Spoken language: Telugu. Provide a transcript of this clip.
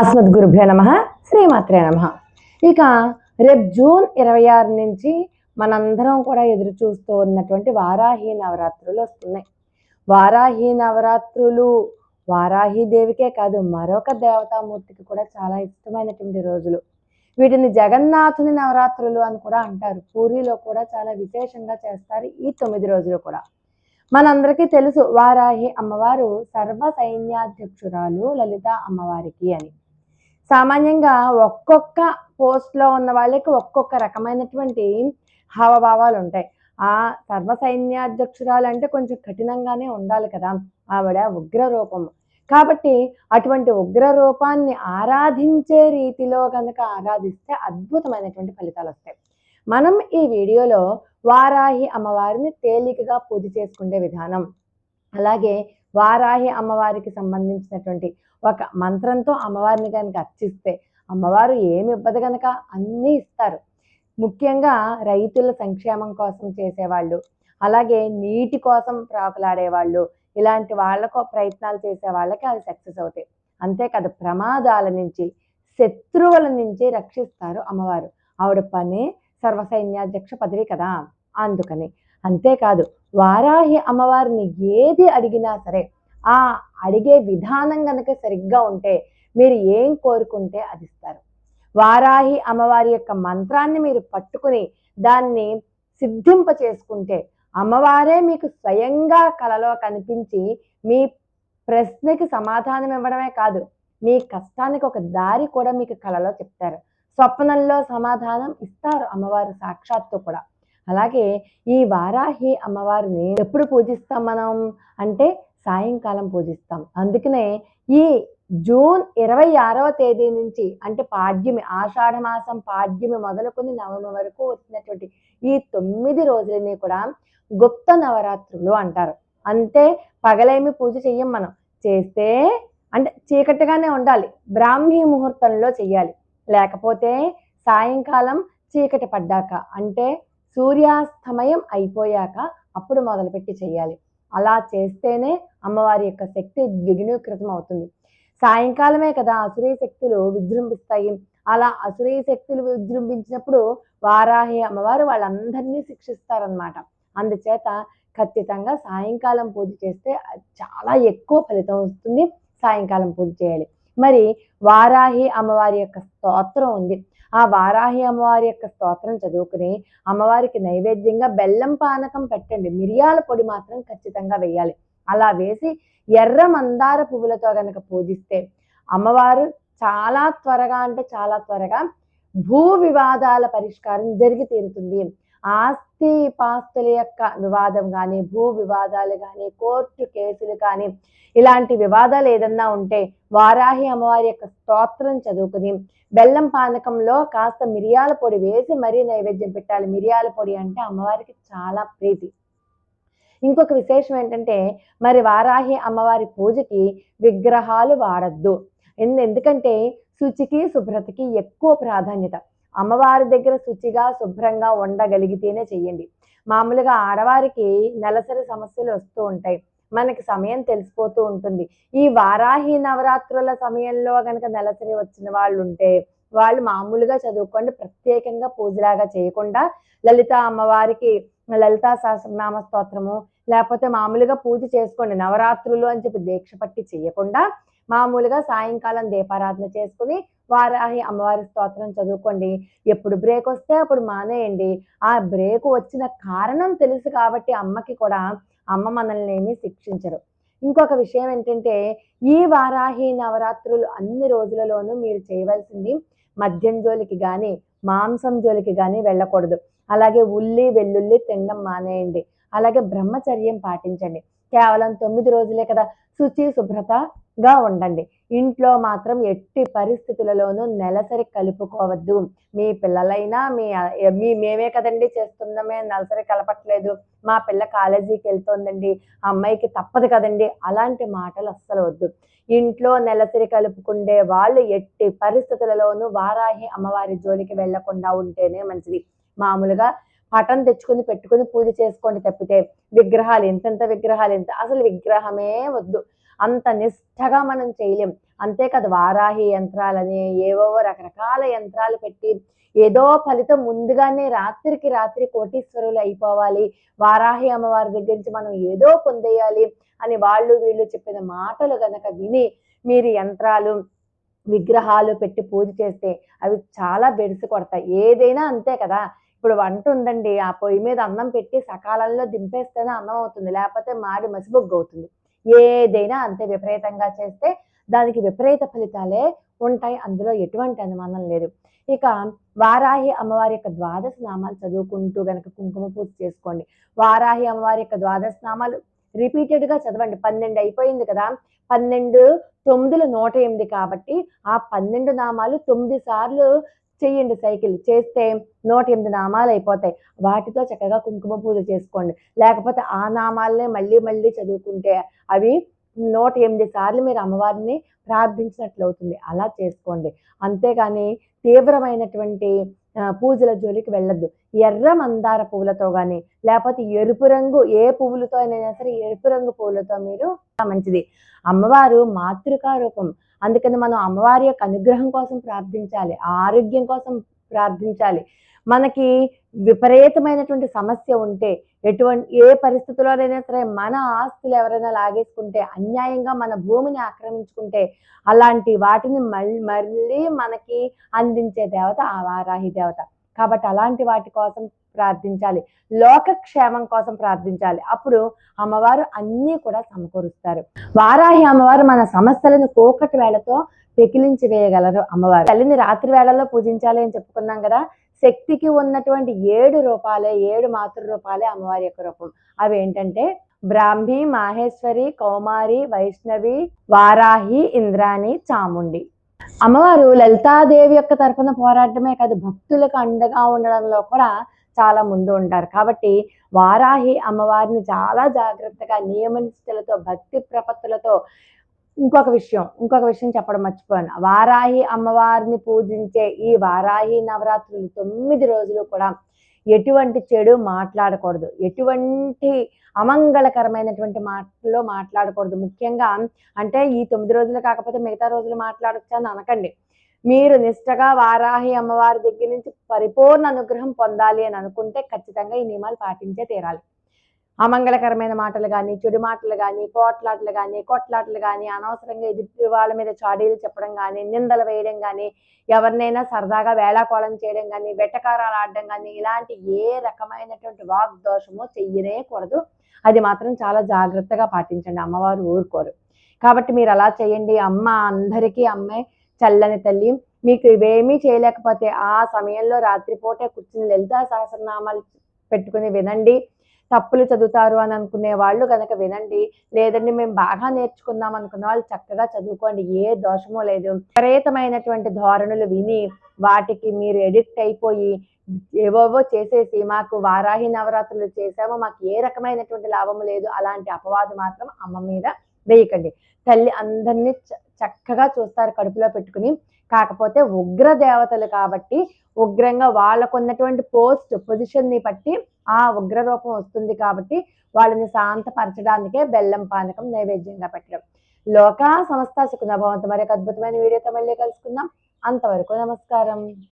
అస్మద్ గురుభ్యో నమ శ్రీమాత్రే నమ. ఇక రేపు జూన్ ఇరవై ఆరు నుంచి మనందరం కూడా ఎదురు చూస్తూ ఉన్నటువంటి వారాహి నవరాత్రులు వస్తున్నాయి. వారాహి నవరాత్రులు వారాహి దేవికే కాదు మరొక దేవతామూర్తికి కూడా చాలా ఇష్టమైనటువంటి రోజులు. వీటిని జగన్నాథుని నవరాత్రులు అని కూడా అంటారు. పూరిలో కూడా చాలా విశేషంగా చేస్తారు ఈ తొమ్మిది రోజులు కూడా. మనందరికీ తెలుసు వారాహి అమ్మవారు సర్వ సైన్యాధ్యక్షురాలు లలిత అమ్మవారికి అని. సామాన్యంగా ఒక్కొక్క పోస్ట్లో ఉన్న వాళ్ళకి ఒక్కొక్క రకమైనటువంటి హావభావాలు ఉంటాయి. ఆ సర్వ సైన్యాధ్యక్షురాలు అంటే కొంచెం కఠినంగానే ఉండాలి కదా ఆవిడ ఉగ్ర రూపం. కాబట్టి అటువంటి ఉగ్ర రూపాన్ని ఆరాధించే రీతిలో కనుక ఆరాధిస్తే అద్భుతమైనటువంటి ఫలితాలు వస్తాయి. మనం ఈ వీడియోలో వారాహి అమ్మవారిని తేలికగా పూజ చేసుకునే విధానం అలాగే వారాహి అమ్మవారికి సంబంధించినటువంటి ఒక మంత్రంతో అమ్మవారిని కనుక అర్చిస్తే అమ్మవారు ఏమి ఇవ్వదు కనుక అన్నీ ఇస్తారు. ముఖ్యంగా రైతుల సంక్షేమం కోసం చేసేవాళ్ళు అలాగే నీటి కోసం ప్రాకులాడేవాళ్ళు ఇలాంటి వాళ్ళకు ప్రయత్నాలు చేసే వాళ్ళకి అది సక్సెస్ అవుతాయి. అంతేకాదు ప్రమాదాల నుంచి శత్రువుల నుంచి రక్షిస్తారు అమ్మవారు. ఆవిడ పని సర్వసైన్యాధ్యక్ష పదవి కదా అందుకని. అంతేకాదు వారాహి అమ్మవారిని ఏది అడిగినా సరే ఆ అడిగే విధానం కనుక సరిగ్గా ఉంటే మీరు ఏం కోరుకుంటే అది ఇస్తారు. వారాహి అమ్మవారి యొక్క మంత్రాన్ని మీరు పట్టుకుని దాన్ని సిద్ధింప చేసుకుంటే అమ్మవారే మీకు స్వయంగా కలలో కనిపించి మీ ప్రశ్నకి సమాధానం ఇవ్వడమే కాదు మీ కష్టానికి ఒక దారి కూడా మీకు కలలో చెప్తారు. స్వప్నంలో సమాధానం ఇస్తారు అమ్మవారు సాక్షాత్తు కూడా. అలాగే ఈ వారాహి అమ్మవారిని ఎప్పుడు పూజిస్తాం మనం అంటే సాయంకాలం పూజిస్తాం. అందుకనే ఈ జూన్ ఇరవై ఆరవ తేదీ నుంచి అంటే పాడ్యమి ఆషాఢమాసం పాడ్యమి మొదలుకొని నవమి వరకు వచ్చినటువంటి ఈ తొమ్మిది రోజులని కూడా గుప్త నవరాత్రులు అంటారు. అంటే పగలేమి పూజ చెయ్యం మనం. చేస్తే అంటే చీకటిగానే ఉండాలి. బ్రాహ్మీ ముహూర్తంలో చెయ్యాలి. లేకపోతే సాయంకాలం చీకటి పడ్డాక అంటే సూర్యాస్తమయం అయిపోయాక అప్పుడు మొదలుపెట్టి చేయాలి అలా చేస్తేనే అమ్మవారి యొక్క శక్తి ద్విగుణీకృతం అవుతుంది. సాయంకాలమే కదా అసురీ శక్తులు విజృంభిస్తాయి. అలా అసురీ శక్తులు విజృంభించినప్పుడు వారాహి అమ్మవారు వాళ్ళందరినీ శిక్షిస్తారనమాట అందుచేత ఖచ్చితంగా సాయంకాలం పూజ చేస్తే చాలా ఎక్కువ ఫలితం వస్తుంది. సాయంకాలం పూజ చేయాలి. మరి వారాహి అమ్మవారి యొక్క స్తోత్రం ఉంది. ఆ వారాహి అమ్మవారి యొక్క స్తోత్రం చదువుకుని అమ్మవారికి నైవేద్యంగా బెల్లం పానకం పెట్టండి. మిరియాల పొడి మాత్రం ఖచ్చితంగా వేయాలి. అలా వేసి ఎర్ర మందార పువ్వులతో కనుక పూజిస్తే అమ్మవారు చాలా త్వరగా అంటే చాలా త్వరగా భూ వివాదాల పరిష్కారం జరిగి తీరుతుంది. ఆస్తి పాస్తుల యొక్క వివాదం కానీ భూ వివాదాలు కానీ కోర్టు కేసులు కానీ ఇలాంటి వివాదాలు ఏదన్నా ఉంటే వారాహి అమ్మవారి యొక్క స్తోత్రం చదువుకుని బెల్లం పానకంలో కాస్త మిరియాల పొడి వేసి మరీ నైవేద్యం పెట్టాలి. మిరియాల పొడి అంటే అమ్మవారికి చాలా ప్రీతి. ఇంకొక విశేషం ఏంటంటే మరి వారాహి అమ్మవారి పూజకి విగ్రహాలు వాడద్దు. ఎందుకంటే శుచికి శుభ్రతకి ఎక్కువ ప్రాధాన్యత. అమ్మవారి దగ్గర శుచిగా శుభ్రంగా ఉండగలిగితేనే చెయ్యండి. మామూలుగా ఆడవారికి నెలసరి సమస్యలు వస్తూ ఉంటాయి. మనకి సమయం తెలిసిపోతూ ఉంటుంది. ఈ వారాహి నవరాత్రుల సమయంలో కనుక నెలసరి వచ్చిన వాళ్ళు ఉంటే వాళ్ళు మామూలుగా చదువుకోండి ప్రత్యేకంగా పూజలాగా చేయకుండా లలిత అమ్మవారికి లలితా సహస్రనామ స్తోత్రము లేకపోతే మామూలుగా పూజ చేసుకోండి నవరాత్రులు అని చెప్పి దీక్ష పట్టి చేయకుండా మామూలుగా సాయంకాలం దీపారాధన చేసుకుని వారాహి అమ్మవారి స్తోత్రం చదువుకోండి. ఎప్పుడు బ్రేక్ వస్తే అప్పుడు మానేయండి. ఆ బ్రేక్ వచ్చిన కారణం తెలుసు కాబట్టి అమ్మకి కూడా అమ్మ మనల్ని ఏమీ శిక్షించరు. ఇంకొక విషయం ఏంటంటే ఈ వారాహి నవరాత్రులు అన్ని రోజులలోనూ మీరు చేయవలసింది మద్యం జోలికి కానీ మాంసం జోలికి కానీ వెళ్ళకూడదు. అలాగే ఉల్లి వెల్లుల్లి తినడం మానేయండి. అలాగే బ్రహ్మచర్యం పాటించండి. కేవలం తొమ్మిది రోజులే కదా శుచి శుభ్రతగా ఉండండి. ఇంట్లో మాత్రం ఎట్టి పరిస్థితులలోనూ నెలసరి కలుపుకోవద్దు. మీ పిల్లలైనా మీ మీ మేమే కదండి చేస్తున్నామే నెలసరి కలపట్లేదు. మా పిల్ల కాలేజీకి వెళ్తోందండి అమ్మాయికి తప్పదు కదండి. అలాంటి మాటలు అస్సలు వద్దు. ఇంట్లో నెలసరి కలుపుకుండే వాళ్ళు ఎట్టి పరిస్థితులలోనూ వారాహి అమ్మవారి జోలికి వెళ్ళకుండా ఉంటేనే మంచిది. మామూలుగా పటం తెచ్చుకొని పెట్టుకుని పూజ చేసుకోండి తప్పితే విగ్రహాలు ఎంతెంత విగ్రహాలు ఎంత అసలు విగ్రహమే వద్దు. అంత నిష్ఠగా మనం చేయలేం. అంతే కదా వారాహి యంత్రాలని ఏవో రకరకాల యంత్రాలు పెట్టి ఏదో ఫలితం ముందుగానే రాత్రికి రాత్రి కోటీశ్వరులు అయిపోవాలి. వారాహి అమ్మవారి దగ్గర నుంచి మనం ఏదో పొందేయాలి అని వాళ్ళు వీళ్ళు చెప్పిన మాటలు గనక విని మీరు యంత్రాలు విగ్రహాలు పెట్టి పూజ చేస్తే అవి చాలా బెడిసి కొడతాయి. ఏదైనా అంతే కదా. ఇప్పుడు వంట ఉందండి. ఆ పొయ్యి మీద అన్నం పెట్టి సకాలంలో దింపేస్తేనే అన్నం అవుతుంది. లేకపోతే మాడి మసిబొగ్గు అవుతుంది. ఏదైనా అంతే విపరీతంగా చేస్తే దానికి విపరీత ఫలితాలే ఉంటాయి. అందులో ఎటువంటి అనుమానం లేదు. ఇక వారాహి అమ్మవారి యొక్క ద్వాదశ నామాలు చదువుకుంటూ గనక కుంకుమ పూజ చేసుకోండి. వారాహి అమ్మవారి యొక్క ద్వాదశ నామాలు రిపీటెడ్గా చదవండి. పన్నెండు అయిపోయింది కదా. పన్నెండు తొమ్మిదిలు నూట ఎనిమిది కాబట్టి ఆ పన్నెండు నామాలు తొమ్మిది సార్లు చెయ్యండి సైకిల్ చేస్తే నూట ఎనిమిది నామాలు అయిపోతాయి. వాటితో చక్కగా కుంకుమ పూజ చేసుకోండి. లేకపోతే ఆ నామాలనే మళ్ళీ మళ్ళీ చదువుకుంటే అవి నూట ఎనిమిది సార్లు మీరు అమ్మవారిని ప్రార్థించినట్లు అవుతుంది. అలా చేసుకోండి. అంతేగాని తీవ్రమైనటువంటి పూజల జోలికి వెళ్ళద్దు. ఎర్ర మందార పువ్వులతో కానీ లేకపోతే ఎరుపు రంగు ఏ పువ్వులతో అయినా సరే ఎరుపు రంగు పువ్వులతో మీరు మంచిది. అమ్మవారు మాతృకా రూపం అందుకని మనం అమ్మవారి యొక్క అనుగ్రహం కోసం ప్రార్థించాలి ఆరోగ్యం కోసం ప్రార్థించాలి. మనకి విపరీతమైనటువంటి సమస్య ఉంటే ఎటువంటి ఏ పరిస్థితుల్లోనైనా సరే మన ఆస్తులు ఎవరైనా లాగేసుకుంటే అన్యాయంగా మన భూమిని ఆక్రమించుకుంటే అలాంటి వాటిని మళ్ళీ మళ్ళీ మనకి అందించే దేవత ఆ వారాహి దేవత. కాబట్టి అలాంటి వాటి కోసం ప్రార్థించాలి. లోకక్షేమం కోసం ప్రార్థించాలి. అప్పుడు అమ్మవారు అన్నీ కూడా సమకూరుస్తారు. వారాహి అమ్మవారు మన సమస్యలను కోకటి వేళతో పెకిలించి వేయగలరు అమ్మవారు. తల్లిని రాత్రి వేళల్లో పూజించాలి అని చెప్పుకున్నాం కదా. శక్తికి ఉన్నటువంటి ఏడు రూపాలే ఏడు మాతృ రూపాలే అమ్మవారి యొక్క రూపం. అవి ఏంటంటే బ్రాహ్మి మాహేశ్వరి కౌమారి వైష్ణవి వారాహి ఇంద్రాణి చాముండి. అమ్మవారు లలితాదేవి యొక్క తరఫున పోరాటమే కాదు భక్తులకు అండగా ఉండడంలో కూడా చాలా ముందు ఉంటారు. కాబట్టి వారాహి అమ్మవారిని చాలా జాగ్రత్తగా నియమనిష్టలతో భక్తి ప్రపత్తులతో ఇంకొక విషయం ఇంకొక విషయం చెప్పడం మర్చిపోయాను. వారాహి అమ్మవారిని పూజించే ఈ వారాహి నవరాత్రులు తొమ్మిది రోజులు కూడా ఎటువంటి చెడు మాట్లాడకూడదు. ఎటువంటి అమంగళకరమైనటువంటి మాటలో మాట్లాడకూడదు. ముఖ్యంగా అంటే ఈ తొమ్మిది రోజులు కాకపోతే మిగతా రోజులు మాట్లాడచ్చు అని అనకండి. మీరు నిష్టగా వారాహి అమ్మవారి దగ్గర నుంచి పరిపూర్ణ అనుగ్రహం పొందాలి అని అనుకుంటే ఖచ్చితంగా ఈ నియమాలు పాటించే తీరాలి. అమంగళకరమైన మాటలు కానీ చెడు మాటలు కానీ పోట్లాటలు కానీ కొట్లాటలు కానీ అనవసరంగా ఎదుటి వాళ్ళ మీద చాడీలు చెప్పడం కానీ నిందలు వేయడం కానీ ఎవరినైనా సరదాగా వేళాకోళం చేయడం కానీ వెట్టకారాలు ఆడడం కానీ ఇలాంటి ఏ రకమైనటువంటి వాగ్దోషమో చెయ్యనేకూడదు. అది మాత్రం చాలా జాగ్రత్తగా పాటించండి. అమ్మవారు ఊరుకోరు. కాబట్టి మీరు అలా చేయండి. అమ్మ అందరికీ అమ్మే చల్లని తల్లి. మీకు ఇవేమీ చేయలేకపోతే ఆ సమయంలో రాత్రిపూటే కూర్చుని లలితా సహస్రనామాలు పెట్టుకుని వినండి. తప్పులు చదువుతారు అని అనుకునే వాళ్ళు కనుక వినండి. లేదండి మేము బాగా నేర్చుకుందాం అనుకున్న వాళ్ళు చక్కగా చదువుకోండి. ఏ దోషమో లేదు. విపరీతమైనటువంటి ధోరణులు విని వాటికి మీరు ఎడిక్ట్ అయిపోయి ఏవోవో చేసేసి మాకు వారాహి నవరాత్రులు చేసామో మాకు ఏ రకమైనటువంటి లాభం లేదు. అలాంటి అపవాదు మాత్రం అమ్మ మీద వేయకండి. తల్లి అందరినీ చక్కగా చూస్తారు కడుపులో పెట్టుకుని. కాకపోతే ఉగ్ర దేవతలు కాబట్టి ఉగ్రంగా వాళ్ళకున్నటువంటి పోస్ట్ పొజిషన్ని బట్టి ఆ ఉగ్ర రూపం వస్తుంది కాబట్టి వాళ్ళని శాంతపరచడానికే బెల్లం పానకం నైవేద్యంగా పెట్టడం. లోక సంస్థ సుఖనభవంతు మరి అద్భుతమైన వీడియోతో మళ్ళీ కలుసుకుందాం. అంతవరకు నమస్కారం.